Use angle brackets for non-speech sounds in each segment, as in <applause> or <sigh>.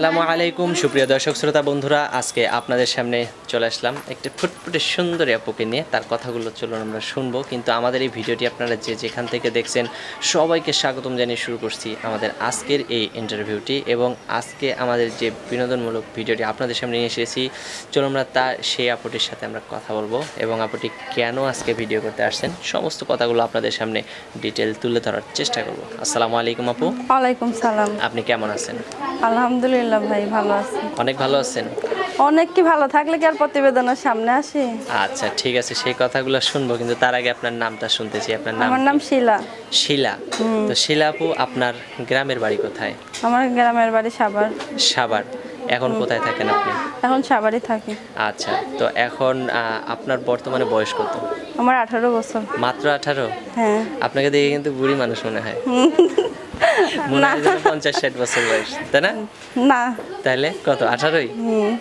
আসসালামু আলাইকুম সুপ্রিয় দর্শক শ্রোতা বন্ধুরা আজকে আপনাদের সামনে চলে আসলাম একটি ফুটফুটে সুন্দরী আপুকে নিয়ে। তার কথাগুলো চলুন আমরা শুনব কিন্তু আমাদের এই ভিডিওটি আপনারা যে যেখান থেকে দেখছেন সবাইকে স্বাগতম জানিয়ে শুরু করছি আমাদের আজকের এই ইন্টারভিউটি। এবং আজকে আমাদের যে বিনোদনমূলক ভিডিওটি আপনাদের সামনে নিয়ে এসেছি চলুন আমরা তার সেই আপুটির সাথে আমরা কথা বলব। এবং আপুটি কেন আজকে ভিডিও করতে আসছেন সমস্ত কথাগুলো আপনাদের সামনে ডিটেল তুলে ধরার চেষ্টা করব। আসসালামু আলাইকুম আপু। ওয়ালাইকুম সালাম। আপনি কেমন আছেন? আলহামদুলিল্লাহ ভাই ভালো আছি। অনেক ভালো আছেন? অনেক কি ভালো থাকলে কি আর প্রতিবেদনের সামনে আসি? আচ্ছা ঠিক আছে সেই কথাগুলো শুনব কিন্তু তার আগে আপনার নামটা শুনতেছি আপনার নাম আমার নাম শিলা। শিলা। তো শিলা আপু আপনার গ্রামের বাড়ি কোথায়? আমার গ্রামের বাড়ি সাভার। সাভার। এখন কোথায় থাকেন আপনি? এখন সাভারই থাকি। আচ্ছা তো এখন আপনার বর্তমানে বয়স কত? আমার আঠারো বছর। মাত্র আঠারো? হ্যাঁ। আপনাকে দেখে কিন্তু বুড়ি মানুষ মনে হয়। পঞ্চাশ ষাট বছর বয়স তাই না? না। তাহলে কত আঠারোই?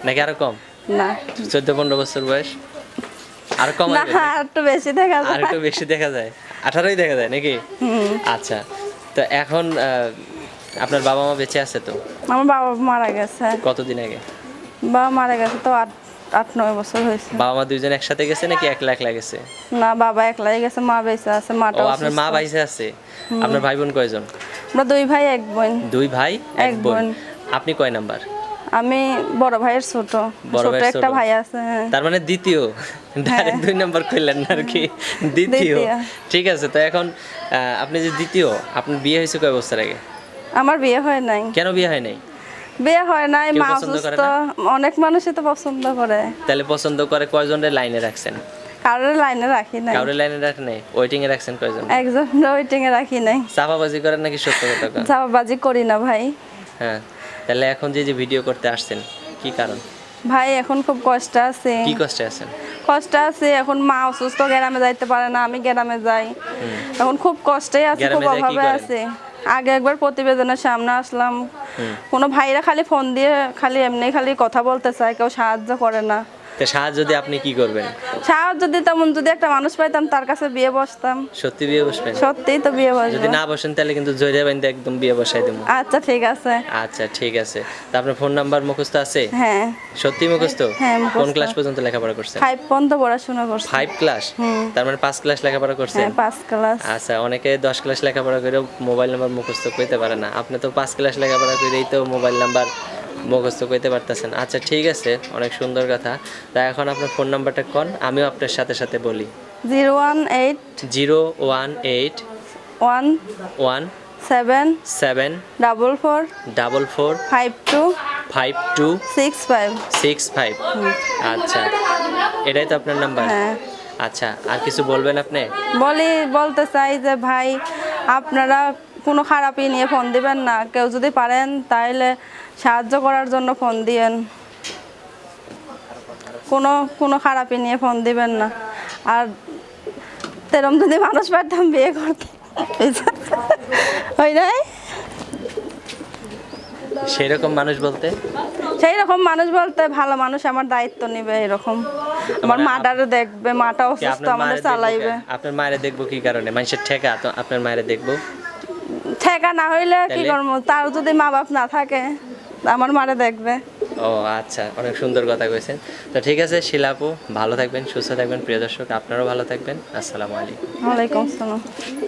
নাকি আরও কম? না। চোদ্দ পনেরো বছর বয়স? আর কম না একটু বেশি দেখা আর একটু বেশি দেখা যায়? আঠারোই দেখা যায় নাকি? আচ্ছা তো এখন আপনার বাবা মা বেঁচে আছে তো? আমার বাবা মারা গেছে। কতদিন আগে? বাবা মারা গেছে তো আট আট নয় বছর হয়েছে। বাবা মা দুইজন একসাথে গেছে নাকি একলা একলা গেছে? না বাবা একলাই গেছে মা বেঁচে আছে ও মাটা আপনার মা বাইসে আছে? আপনার ভাই বোন কয়জন? আমরা দুই ভাই এক বোন। দুই ভাই এক বোন। আপনি কয় নাম্বার? আমি বড় ভাইয়ের ছোট। বড় ছোট একটা। ভাই আছে হ্যাঁ। তার মানে দ্বিতীয়। ডাইরেক্ট দুই নাম্বার কইলেন না আর কি। <laughs> দ্বিতীয়। দ্বিতীয়। ঠিক আছে তো এখন আপনি যে দ্বিতীয় আপনার বিয়ে হয়েছে কয় বছর আগে? আমার বিয়ে হয় নাই। কেন বিয়ে হয় নাই? বিয়ে হয় নাই মা অসুস্থ অনেক মানুষই তো পছন্দ করে। তাহলে পছন্দ করে কয়জনের লাইনে রাখছেন? কারোর লাইনে রাখি নাই। কাউরে লাইনে রাখেন নাই? ওয়েটিং এ রাখছেন কয়জন? একজন ওয়েটিং এ রাখি নাই। চাপাবাজি করেন নাকি সত্য কথা কন? চাপাবাজি করি না ভাই। হ্যাঁ তাহলে এখন যে যে ভিডিও করতে আসছেন কি কারণ? ভাই এখন খুব কষ্ট আছে। কি কষ্টে আছেন? কষ্ট আছে এখন মা অসুস্থ গ্রামে যাইতে পারে না আমি গ্রামে যাই। এখন খুব কষ্টে আছে খুব অভাবে আছে। আগে একবার প্রতিবেদনের সামনে আসলাম। কোনো ভাইরা খালি ফোন দিয়ে খালি এমনি খালি কথা বলতে চায়, কেউ সাহায্য করে না। তো সাহায্য যদি আপনি কি করবেন? সাহায্য দিতাম যদি একটা মানুষ পাইতাম তার কাছে বিয়ে বসতাম। সত্যি বিয়ে বসবেন? সত্যিই তো বিয়ে বসবো। যদি না বসেন তাহলে কিন্তু জয়রে বাইন্দে একদম বিয়ে বসাই দেবো। আচ্ছা ঠিক আছে। আচ্ছা ঠিক আছে। তা আপনার ফোন নাম্বার মুখস্থ আছে? হ্যাঁ। সত্যি মুখস্থ? হ্যাঁ, কোন ক্লাস পর্যন্ত লেখাপড়া করছেন? ফাইভ পর্যন্ত পড়াশোনা করছি। ফাইভ ক্লাস তার মানে পাঁচ ক্লাস লেখাপড়া করছেন? হ্যাঁ পাঁচ ক্লাস আচ্ছা অনেকে দশ ক্লাস লেখাপড়া করেও মোবাইল নাম্বার মুখস্থ করতে পারে না। আপনি তো পাঁচ ক্লাস লেখাপড়া করেই তো মোবাইল নাম্বার মুখস্থ করতে পারতেছেন। আচ্ছা ঠিক আছে অনেক সুন্দর কথা। তা এখন আপনার ফোন নাম্বারটা কোন? আমিও আপনার সাথে সাথে বলি। Zero one eight zero one eight one one seven seven double four double four five two five two six five. Six five. আচ্ছা এটাই তো আপনার নাম্বার? হ্যাঁ। আচ্ছা আর কিছু বলবেন আপনি? বলি বলতে চাই যে ভাই আপনারা কোনো খারাপই নিয়ে ফোন দিবেন না। কেউ যদি পারেন তাহলে সাহায্য করার জন্য ফোন দিয়েন। কোনো কোনো খারাপই নিয়ে ফোন দিবেন না। আর তেরম যদি মানুষ পারতাম বিয়ে করতে। ওই নাই? সেই রকম মানুষ বলতে? সেই রকম মানুষ বলতে ভালো মানুষ আমার দায়িত্ব নিবে এরকম। আমার মানে মাটারে দেখবে মাটা অসুস্থ আমাদের চালাইবে। আপনার মায়ের দেখব কি কারণে? মানুষের ঠেকা তো আপনার মায়ের দেখব? ঠেকা না হইলে কি? করব? তার যদি মা বাপ না থাকে আমার মারে দেখবে। ও আচ্ছা অনেক সুন্দর কথা কয়েছেন তো ঠিক আছে শিলাপু ভালো থাকবেন সুস্থ থাকবেন প্রিয় দর্শক আপনারাও ভালো থাকবেন। আসসালামু আলাইকুম। ওয়ালাইকুম আসসালাম।